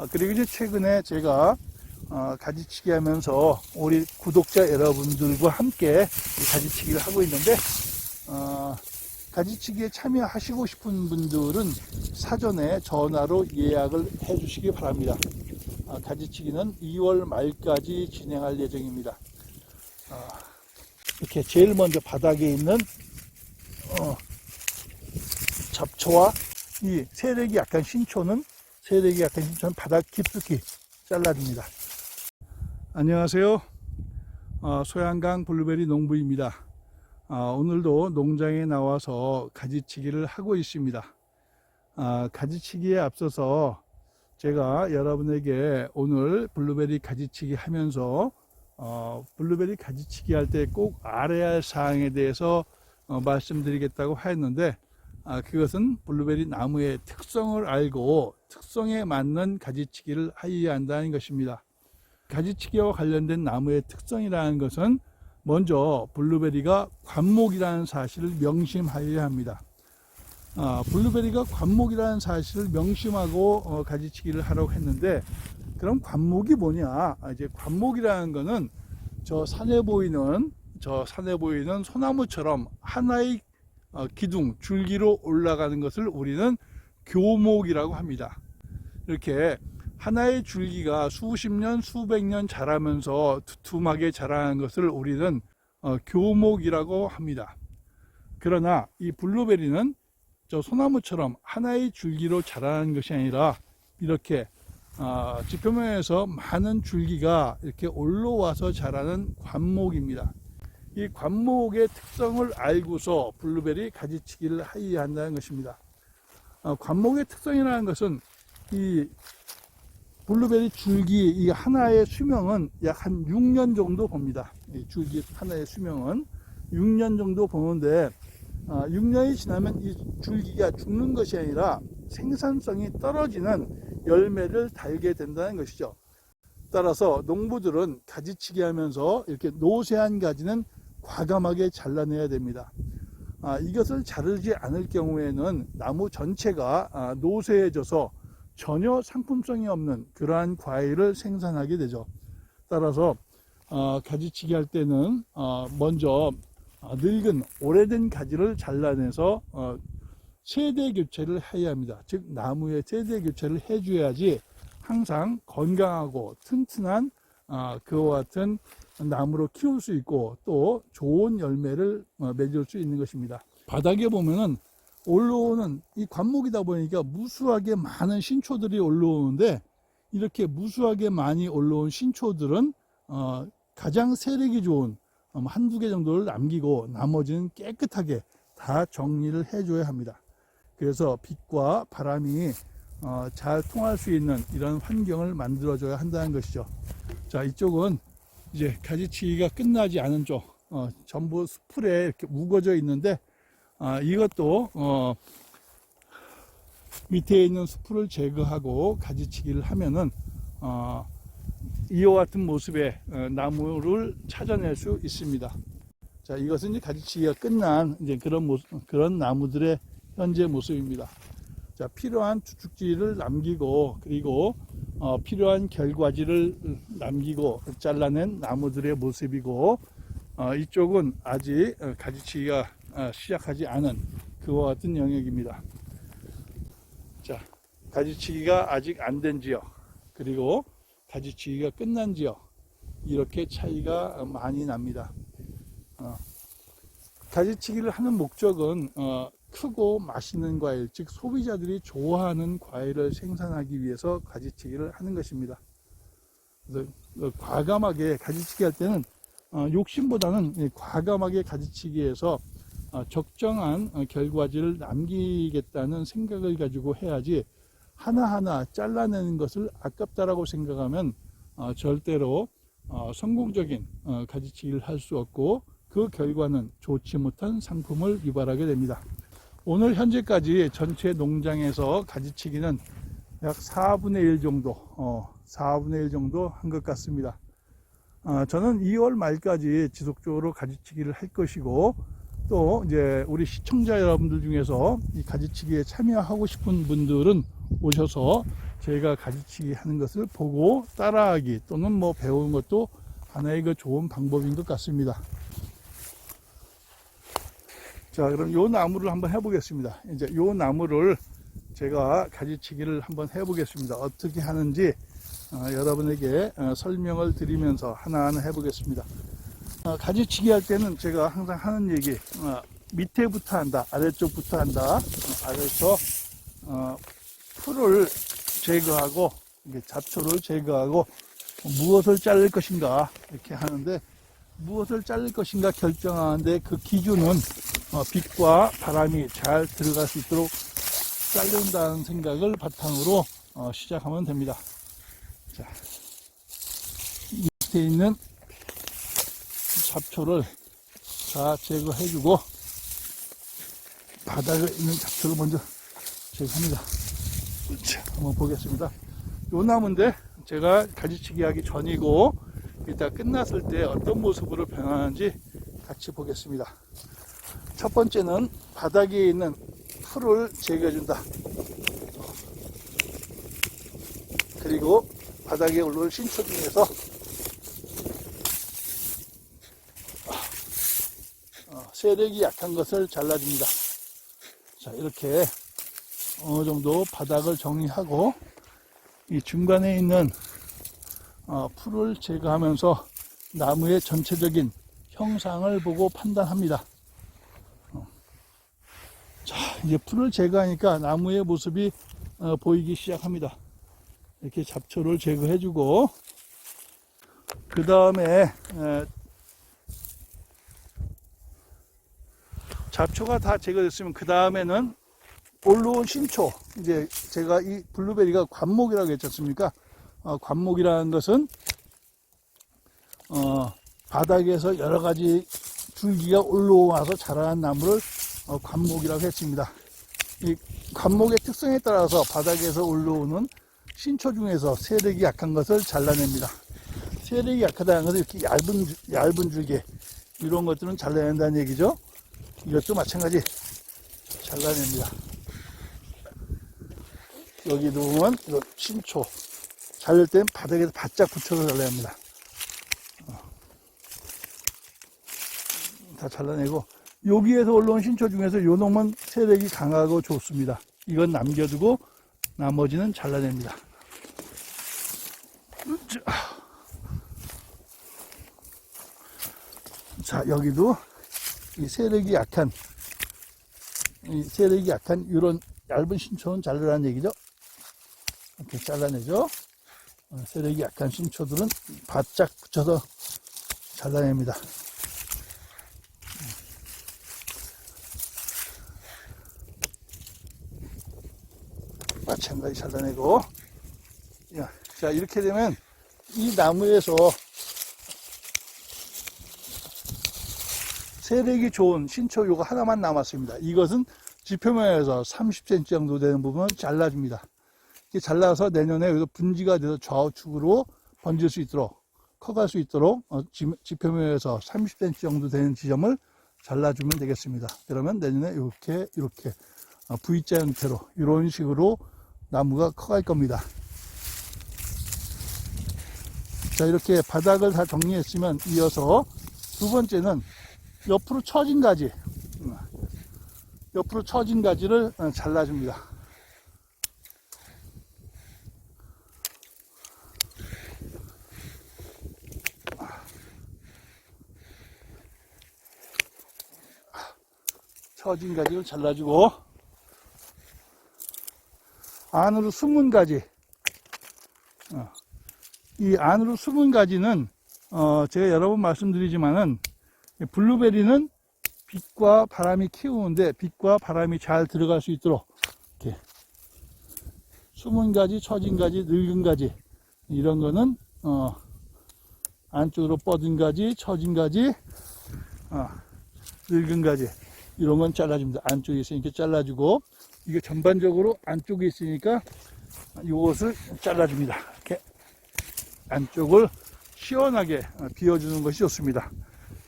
어, 그리고 이제 최근에 제가 어, 가지치기 하면서 우리 구독자 여러분들과 함께 이 가지치기를 하고 있는데 어, 가지치기에 참여하시고 싶은 분들은 사전에 전화로 예약을 해 주시기 바랍니다. 아, 가지치기는 2월 말까지 진행할 예정입니다. 아, 이렇게 제일 먼저 바닥에 있는 어, 잡초와 이 세력이 약한 신초는 세력이 약한 신초는 바닥 깊숙이 잘라줍니다. 안녕하세요. 어, 소양강 블루베리 농부입니다. 아, 오늘도 농장에 나와서 가지치기를 하고 있습니다. 아, 가지치기에 앞서서 제가 여러분에게 오늘 블루베리 가지치기 하면서 어, 블루베리 가지치기 할 때 꼭 알아야 할 사항에 대해서 어, 말씀드리겠다고 하였는데 아, 그것은 블루베리 나무의 특성을 알고 특성에 맞는 가지치기를 하여야 한다는 것입니다. 가지치기와 관련된 나무의 특성이라는 것은 먼저 블루베리가 관목이라는 사실을 명심하여야 합니다. 아, 블루베리가 관목이라는 사실을 명심하고 어, 가지치기를 하라고 했는데 그럼 관목이 뭐냐? 아, 이제 관목이라는 거는 저 산에 보이는 저 산에 보이는 소나무처럼 하나의 어, 기둥 줄기로 올라가는 것을 우리는 교목이라고 합니다. 이렇게 하나의 줄기가 수십 년, 수백 년 자라면서 두툼하게 자라는 것을 우리는 어, 교목이라고 합니다. 그러나 이 블루베리는 저 소나무처럼 하나의 줄기로 자라는 것이 아니라 이렇게 어, 지표면에서 많은 줄기가 이렇게 올라와서 자라는 관목입니다. 이 관목의 특성을 알고서 블루베리 가지치기를 하여야 한다는 것입니다. 어, 관목의 특성이라는 것은 이 블루베리 줄기 이 하나의 수명은 약 한 6년 정도 봅니다. 이 줄기 하나의 수명은 6년 정도 보는데 아, 6년이 지나면 이 줄기가 죽는 것이 아니라 생산성이 떨어지는 열매를 달게 된다는 것이죠. 따라서 농부들은 가지치기 하면서 이렇게 노쇠한 가지는 과감하게 잘라내야 됩니다. 아, 이것을 자르지 않을 경우에는 나무 전체가 아, 노쇠해져서 전혀 상품성이 없는 그러한 과일을 생산하게 되죠. 따라서 어, 가지치기 할 때는 어, 먼저 어, 늙은 오래된 가지를 잘라내서 어, 세대 교체를 해야 합니다. 즉 나무의 세대 교체를 해줘야지 항상 건강하고 튼튼한 어, 그와 같은 나무로 키울 수 있고 또 좋은 열매를 어, 맺을 수 있는 것입니다. 바닥에 보면은 올라오는 이 관목이다 보니까 무수하게 많은 신초들이 올라오는데 이렇게 무수하게 많이 올라온 신초들은 어, 가장 세력이 좋은 음, 한두 개 정도를 남기고 나머지는 깨끗하게 다 정리를 해줘야 합니다. 그래서 빛과 바람이 어, 잘 통할 수 있는 이런 환경을 만들어줘야 한다는 것이죠. 자, 이쪽은 이제 가지치기가 끝나지 않은 쪽, 어, 전부 수풀에 이렇게 우거져 있는데 아, 이것도 어, 밑에 있는 수풀을 제거하고 가지치기를 하면은 어, 이와 같은 모습의 어, 나무를 찾아낼 수 있습니다. 자, 이것은 이제 가지치기가 끝난 이제 그런 모습, 그런 나무들의 현재 모습입니다. 자, 필요한 주축지를 남기고 그리고 어, 필요한 결과지를 남기고 잘라낸 나무들의 모습이고 어, 이쪽은 아직 어, 가지치기가 어, 시작하지 않은 그와 같은 영역입니다. 자, 가지치기가 아직 안 된 지역, 그리고 가지치기가 끝난 지역, 이렇게 차이가 많이 납니다. 어, 가지치기를 하는 목적은 어, 크고 맛있는 과일, 즉 소비자들이 좋아하는 과일을 생산하기 위해서 가지치기를 하는 것입니다. 어, 과감하게 가지치기 할 때는 어, 욕심보다는 이 과감하게 가지치기해서 어, 적정한 어, 결과지를 남기겠다는 생각을 가지고 해야지 하나하나 잘라내는 것을 아깝다라고 생각하면 어, 절대로 어, 성공적인 어, 가지치기를 할 수 없고 그 결과는 좋지 못한 상품을 유발하게 됩니다. 오늘 현재까지 전체 농장에서 가지치기는 약 4분의 1 정도, 어, 4분의 1 정도 한 것 같습니다. 어, 저는 2월 말까지 지속적으로 가지치기를 할 것이고, 또 이제 우리 시청자 여러분들 중에서 이 가지치기에 참여하고 싶은 분들은 오셔서 제가 가르치기 하는 것을 보고 따라하기 또는 뭐 배우는 것도 하나의 그 좋은 방법인 것 같습니다. 자, 그럼 요 나무를 한번 해보겠습니다. 이제 요 나무를 제가 가지치기를 한번 해보겠습니다. 어떻게 하는지 어, 여러분에게 어, 설명을 드리면서 하나하나 해보겠습니다. 어, 가지치기 할 때는 제가 항상 하는 얘기, 어, 밑에부터 한다, 아래쪽부터 한다, 어, 아래서 어, 풀을 제거하고 잡초를 제거하고 무엇을 자를 것인가 이렇게 하는데 무엇을 자를 것인가 결정하는데 그 기준은 어, 빛과 바람이 잘 들어갈 수 있도록 자른다는 생각을 바탕으로 어, 시작하면 됩니다. 자, 이 밑에 있는 잡초를 다 제거해주고 바닥에 있는 잡초를 먼저 제거합니다. 자, 한번 보겠습니다. 요 나무인데 제가 가지치기 하기 전이고 이따 끝났을 때 어떤 모습으로 변하는지 같이 보겠습니다. 첫 번째는 바닥에 있는 풀을 제거해준다. 그리고 바닥에 올라올 신초 중에서 어, 세력이 약한 것을 잘라줍니다. 자, 이렇게 어느 정도 바닥을 정리하고 이 중간에 있는 어, 풀을 제거하면서 나무의 전체적인 형상을 보고 판단합니다. 어. 자, 이제 풀을 제거하니까 나무의 모습이 어, 보이기 시작합니다. 이렇게 잡초를 제거해주고 그 다음에 잡초가 다 제거됐으면 그 다음에는 올라온 신초 이제 제가 이 블루베리가 관목이라고 했지 않습니까? 어, 관목이라는 것은 어, 바닥에서 여러 가지 줄기가 올라와서 자라는 나무를 어, 관목이라고 했습니다. 이 관목의 특성에 따라서 바닥에서 올라오는 신초 중에서 세력이 약한 것을 잘라냅니다. 세력이 약하다는 것은 이렇게 얇은 줄- 얇은 줄기 이런 것들은 잘라낸다는 얘기죠. 이것도 마찬가지 잘라냅니다. 여기도 보면 신초 자를 땐 바닥에서 바짝 붙여서 잘라야 합니다. 어. 다 잘라내고 여기에서 올라온 신초 중에서 요 놈은 세력이 강하고 좋습니다. 이건 남겨두고 나머지는 잘라냅니다. 자 여기도 이 세력이 약한 이 세력이 약한 이런 얇은 신초는 자르라는 얘기죠. 이렇게 잘라내죠. 어, 세력이 약한 신초들은 바짝 붙여서 잘라냅니다. 마찬가지 잘라내고 야, 자 이렇게 되면 이 나무에서 세력이 좋은 신초 요거 하나만 남았습니다. 이것은 지표면에서 30cm 정도 되는 부분은 잘라줍니다. 잘라서 내년에 여기서 분지가 돼서 좌우측으로 번질 수 있도록 커갈 수 있도록 어, 지- 지표면에서 30cm 정도 되는 지점을 잘라주면 되겠습니다. 그러면 내년에 이렇게 이렇게 어, V자 형태로 이런 식으로 나무가 커갈 겁니다. 자 이렇게 바닥을 다 정리했으면 이어서 두 번째는 옆으로 처진 가지 음, 옆으로 처진 가지를 어, 잘라줍니다. 처진 가지를 잘라주고 안으로 숨은 가지. 어, 이 안으로 숨은 가지는 어, 제가 여러 번 말씀드리지만은 이 블루베리는 빛과 바람이 키우는데 빛과 바람이 잘 들어갈 수 있도록 이렇게 숨은 가지, 처진 가지, 늙은 가지 이런 거는 어, 안쪽으로 뻗은 가지, 처진 가지, 어, 늙은 가지 건 잘라줍니다. 안쪽에 있으니까 잘라주고 이게 전반적으로 안쪽에 있으니까 이것을 잘라줍니다. 이렇게 안쪽을 시원하게 어, 비워주는 것이 좋습니다.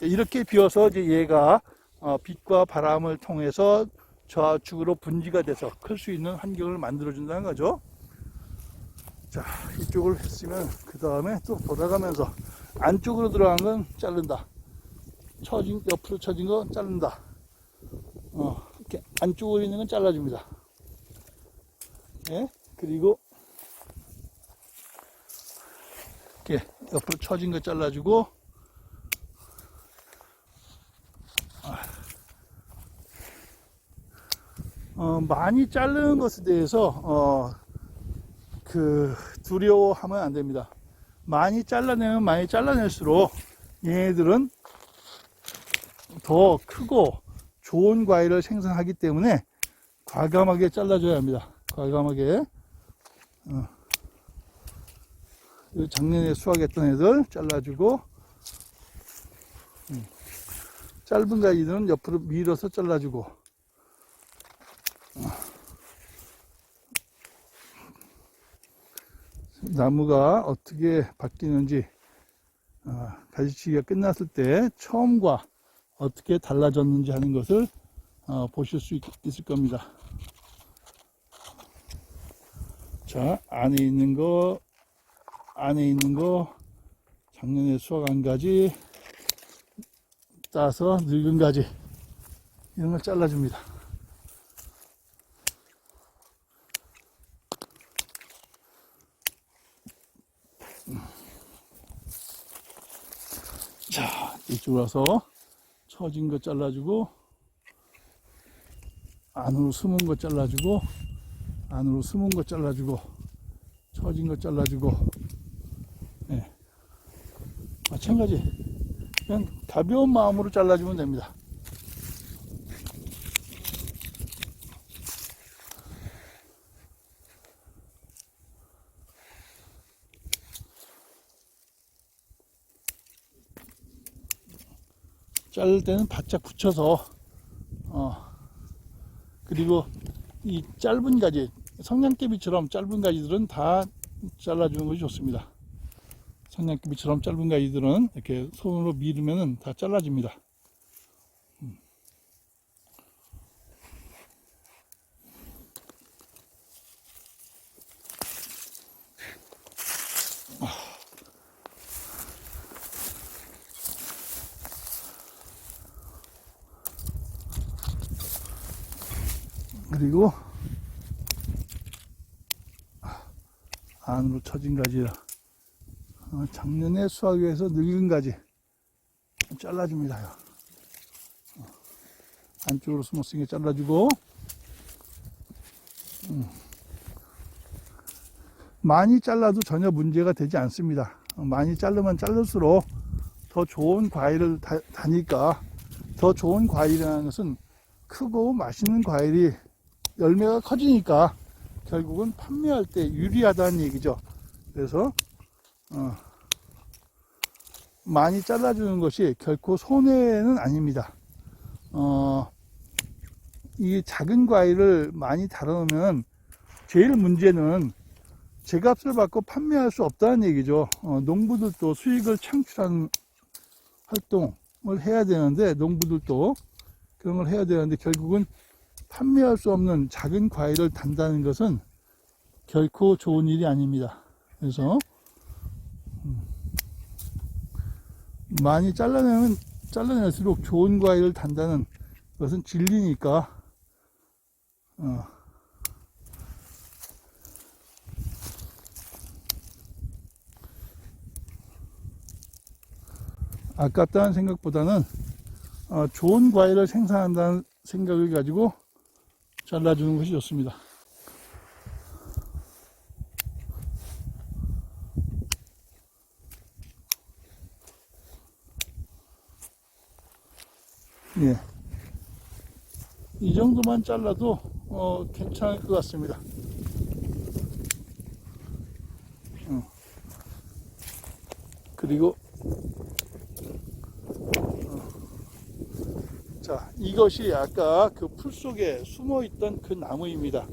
이렇게 비워서 이제 얘가 어, 빛과 바람을 통해서 좌측으로 분지가 돼서 클 수 있는 환경을 만들어 준다는 거죠. 자, 이쪽을 했으면 그 다음에 또 돌아가면서 안쪽으로 들어간 건 자른다. 처진, 옆으로 처진 거 자른다. 어, 이렇게 안쪽으로 있는 건 잘라줍니다. 예? 그리고 이렇게 옆으로 처진 거 잘라주고 어, 많이 자르는 것에 대해서 어, 그 두려워하면 안 됩니다. 많이 잘라내면 많이 잘라낼수록 얘네들은 더 크고 좋은 과일을 생성하기 때문에 과감하게 잘라줘야 합니다. 과감하게 어. 이 작년에 수확했던 애들 잘라주고 음. 짧은 가지들은 옆으로 밀어서 잘라주고 나무가 어떻게 바뀌는지 어, 가지치기가 끝났을 때 처음과 어떻게 달라졌는지 하는 것을 어, 보실 수 있, 있을 겁니다. 자, 안에 있는 거, 안에 있는 거, 작년에 수확한 가지, 따서 늙은 가지, 이런 걸 잘라줍니다. 자, 이쪽으로 와서 처진 거 잘라주고, 안으로 숨은 거 잘라주고, 안으로 숨은 거 잘라주고, 처진 거 잘라주고, 예. 마찬가지. 그냥 가벼운 마음으로 잘라주면 됩니다. 자를 때는 바짝 붙여서 어 그리고 이 짧은 가지 성냥개비처럼 짧은 가지들은 다 잘라주는 것이 좋습니다. 성냥개비처럼 짧은 가지들은 이렇게 손으로 밀으면 다 잘라집니다. 그리고 안으로 처진 가지라 어, 작년에 수확해서 늙은 가지 잘라줍니다. 어, 안쪽으로 숨어쓰게 잘라주고 음. 많이 잘라도 전혀 문제가 되지 않습니다. 어, 많이 자르면 자를수록 더 좋은 과일을 다, 다니까 더 좋은 과일이라는 것은 크고 맛있는 과일이 열매가 커지니까 결국은 판매할 때 유리하다는 얘기죠. 그래서 어, 많이 잘라주는 것이 결코 손해는 아닙니다. 어, 이 작은 과일을 많이 다뤄놓으면 제일 문제는 제값을 받고 판매할 수 없다는 얘기죠. 어, 농부들도 수익을 창출하는 활동을 해야 되는데 농부들도 그런 걸 해야 되는데 결국은 판매할 수 없는 작은 과일을 단다는 것은 결코 좋은 일이 아닙니다. 그래서 음, 많이 잘라내면 잘라낼수록 좋은 과일을 단다는 것은 진리니까 어, 아깝다는 생각보다는 어, 좋은 과일을 생산한다는 생각을 가지고 잘라주는 것이 좋습니다. 예. 이 정도만 잘라도 어, 괜찮을 것 같습니다. 어. 그리고 자, 이것이 아까 그 풀 속에 숨어 있던 그 나무입니다.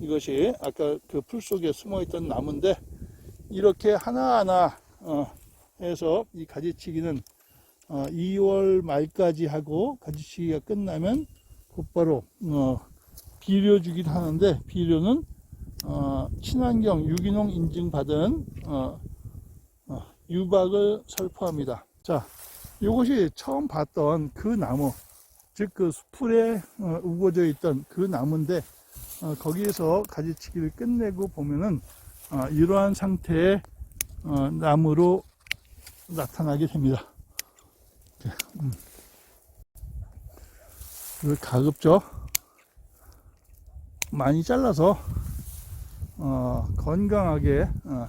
이것이 아까 그 풀 속에 숨어 있던 나무인데 이렇게 하나하나 어, 해서 이 가지치기는 어, 2월 말까지 하고 가지치기가 끝나면 곧바로 어, 비료 주긴 하는데 비료는 어, 친환경 유기농 인증 받은 어, 어, 유박을 살포합니다. 자, 이것이 처음 봤던 그 나무, 즉그 풀에 어, 우거져 있던 그 나무인데 어, 거기에서 가지치기를 끝내고 보면은 어, 이러한 상태의 어, 나무로 나타나게 됩니다. 음. 이걸 가급적 많이 잘라서 어, 건강하게 어,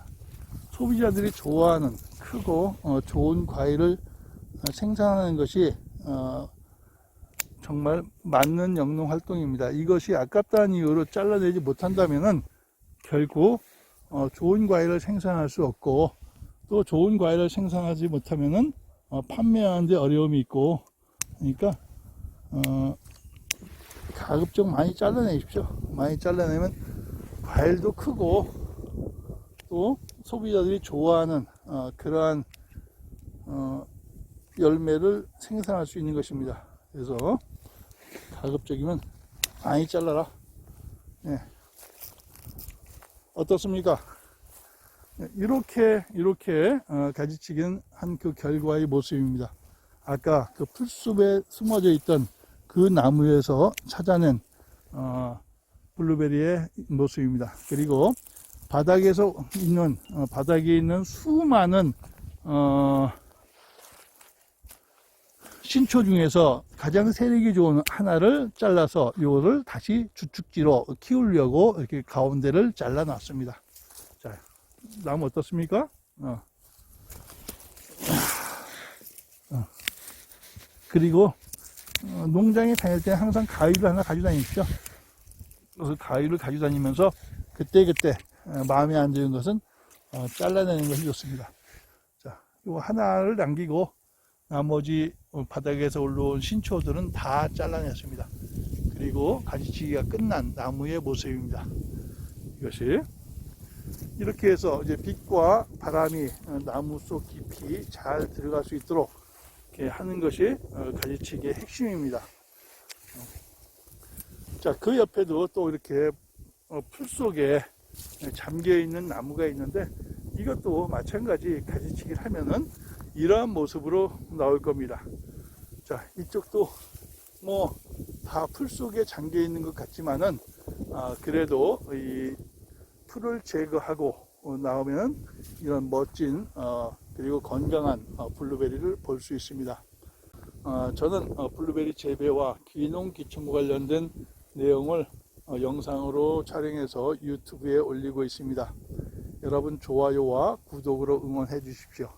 소비자들이 좋아하는 크고 어, 좋은 과일을 어, 생산하는 것이 어, 정말 맞는 영농 활동입니다. 이것이 아깝다는 이유로 잘라내지 못한다면은 결국 어, 좋은 과일을 생산할 수 없고 또 좋은 과일을 생산하지 못하면은 어, 판매하는데 어려움이 있고 그러니까 어, 가급적 많이 잘라내십시오. 많이 잘라내면 과일도 크고 또 소비자들이 좋아하는 어, 그러한 어, 열매를 생산할 수 있는 것입니다. 그래서 가급적이면 많이 잘라라. 예. 어떻습니까? 네, 이렇게 이렇게 어, 가지치기는 한 그 결과의 모습입니다. 아까 그 풀숲에 숨어져 있던 그 나무에서 찾아낸 어, 블루베리의 모습입니다. 그리고 바닥에서 있는 어, 바닥에 있는 수많은 어, 신초 중에서 가장 세력이 좋은 하나를 잘라서 이거를 다시 주축지로 키우려고 이렇게 가운데를 잘라 놨습니다. 자, 나무 어떻습니까? 어. 어. 그리고 어, 농장에 다닐 때 항상 가위를 하나 가지고 다니십시오. 그래서 가위를 가지고 다니면서 그때그때 어, 마음에 안 드는 것은 어, 잘라내는 것이 좋습니다. 자, 요 하나를 남기고 나머지 어, 바닥에서 올라온 신초들은 다 잘라냈습니다. 그리고 가지치기가 끝난 나무의 모습입니다. 이것이 이렇게 해서 이제 빛과 바람이 어, 나무 속 깊이 잘 들어갈 수 있도록 하는 것이 어, 가지치기의 핵심입니다. 자, 그 옆에도 또 이렇게 어, 풀 속에 잠겨 있는 나무가 있는데 이것도 마찬가지 가지치기를 하면은 이러한 모습으로 나올 겁니다. 자, 이쪽도 뭐 다 풀 속에 잠겨 있는 것 같지만은 아, 그래도 이 풀을 제거하고 어, 나오면 이런 멋진 어, 그리고 건강한 어, 블루베리를 볼 수 있습니다. 어, 저는 어, 블루베리 재배와 귀농 기초무 관련된 내용을 어, 영상으로 촬영해서 유튜브에 올리고 있습니다. 여러분 좋아요와 구독으로 응원해 주십시오.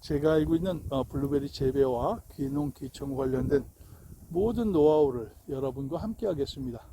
제가 알고 있는 어, 블루베리 재배와 귀농 기청 관련된 모든 노하우를 여러분과 함께 하겠습니다.